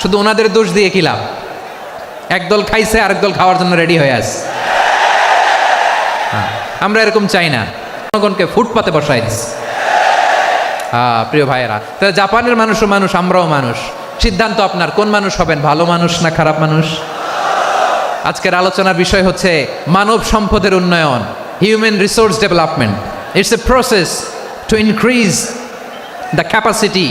শুধু ওনাদের দোষ দিয়ে কি লাভ? একদল খাইছে, আরেক দল খাওয়ার জন্য রেডি হয়ে আস আমরা এরকম চাই না। জনগণকে ফুটপাতে বসাই দিস হ্যাঁ প্রিয় ভাইয়েরা তাহলে জাপানের মানুষও মানুষ, আমরাও মানুষ। সিদ্ধান্ত আপনার, কোন মানুষ হবেন, ভালো মানুষ না খারাপ মানুষ? আজকের আলোচনার বিষয় হচ্ছে মানব সম্পদের উন্নয়ন human resource development it's a process to increase the capacity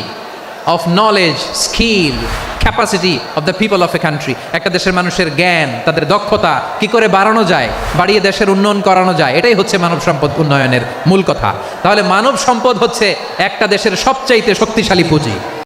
of knowledge skill capacity of the people of a country একটা দেশের মানুষের জ্ঞান, তাদের দক্ষতা কি করে বাড়ানো যায়? বাড়িয়ে দেশের উন্নয়ন করানো যায়। এটাই হচ্ছে মানব সম্পদ উন্নয়নের মূল কথা। তাহলে মানব সম্পদ হচ্ছে একটা দেশের সবচাইতে শক্তিশালী পুঁজি।